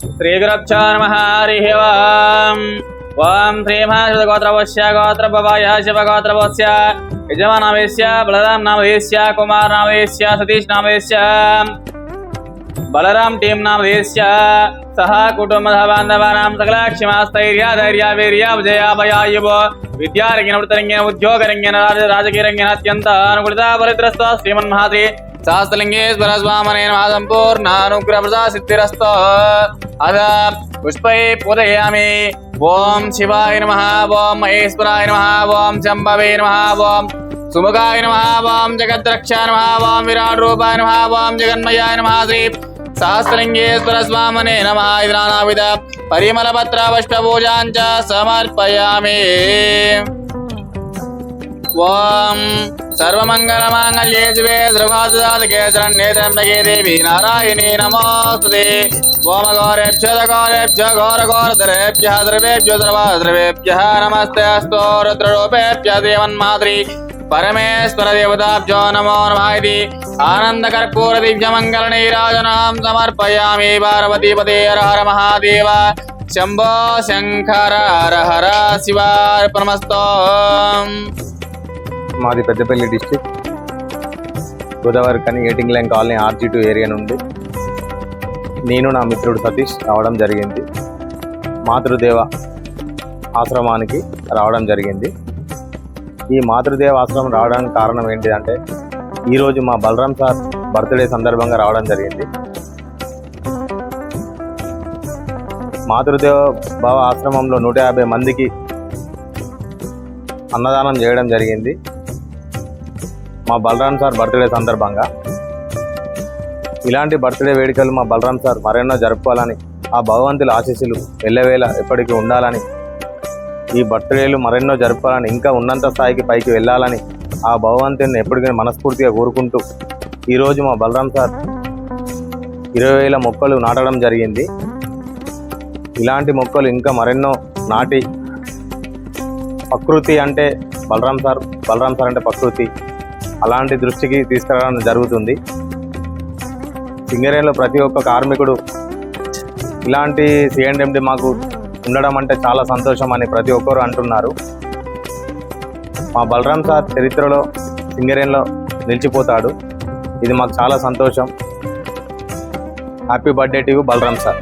श्रीगुरभ्यो नमः हरिः ओम् ॐ श्रीमहाश्रुतगोत्रवस्य गोत्रभवाय शिवगोत्रभस्य यजमानामेस्य बलदां नामधेस्य कुमारनामेस्य सतीशनामेस्य बलराम टीम्नामधीश्च सः कुटुम्बबान्धवानां सकलाक्षिमास्थैर्याधैर्यावीर्याभजयाभयायुव विद्यारङ्गिनवृत्तरङ्गिन उद्योगरङ्गिन, राज, राजकीयरङ्गिन अत्यन्त अनुकूलिता परिद्रस्त श्रीमन्महात्रि शिवाय नम ओम महेश्वराय नम ओम चंबवे नम ओम सुमुखाय नम ओम जगद्रक्षा नम ओम विराट रूपाय नम ओम जगन्मयाय नम, श्री सहस्रलिङ्गेश्वरस्वामने नमः। इन्द्राणाविद परिमलपत्रावष्टभूजाञ्च समर्पयामि। ॐ सर्वमङ्गलमाङ्गल्ये शिवे घोरघोरधरेभ्यः सर्वेभ्यो नमस्ते रुद्ररूपेभ्यः देवन्माद्री పరమేశ్వర దేవతాభ్యో నమో నమః ఇది ఆనంద దివ్య మంగళ నీరాజనాం సమర్పయామి పార్వతీపదే హర హర మహాదేవ శంభో శంకర హర హర శివార్పణమస్తో మాది Peddapalli district Godavarikhani eight incline colony RG two area నుండి నేను నా మిత్రుడు సతీష్ రావడం జరిగింది. మాతృదేవ ఆశ్రమానికి రావడం జరిగింది. ఈ మాతృదేవ ఆశ్రమం రావడానికి కారణం ఏంటిదంటే ఈరోజు మా బలరాం సార్ బర్త్డే సందర్భంగా రావడం జరిగింది. మాతృదేవ భావ ఆశ్రమంలో నూట యాభై మందికి అన్నదానం చేయడం జరిగింది. మా బలరాం సార్ బర్త్డే సందర్భంగా. ఇలాంటి బర్త్డే వేడుకలు మా బలరాం సార్ మరెన్నో జరుపుకోవాలని ఆ భగవంతుల ఆశీస్సులు ఎల్లవేళ ఎప్పటికీ ఉండాలని ఈ బర్త్డేలు మరెన్నో జరుపుకోవాలని ఇంకా ఉన్నంత స్థాయికి పైకి వెళ్ళాలని ఆ భగవంతుని ఎప్పటికైనా మనస్ఫూర్తిగా కోరుకుంటూ ఈరోజు మా బలరాం సార్ ఇరవై వేల మొక్కలు నాటడం జరిగింది. ఇలాంటి మొక్కలు ఇంకా మరెన్నో నాటి ప్రకృతి అంటే బలరాం సార్ బలరాం సార్ అంటే ప్రకృతి అలాంటి దృష్టికి తీసుకురావడం జరుగుతుంది. సింగరేణిలో ప్రతి ఒక్క కార్మికుడు ఇలాంటి సిఎండ్ఎండి మాకు ఉండడం అంటే చాలా సంతోషం అని ప్రతి ఒక్కరు అంటున్నారు. మా బలరాం సార్ చరిత్రలో సింగరేణిలో నిలిచిపోతాడు. ఇది మాకు చాలా సంతోషం. Happy birthday to Balaram sir.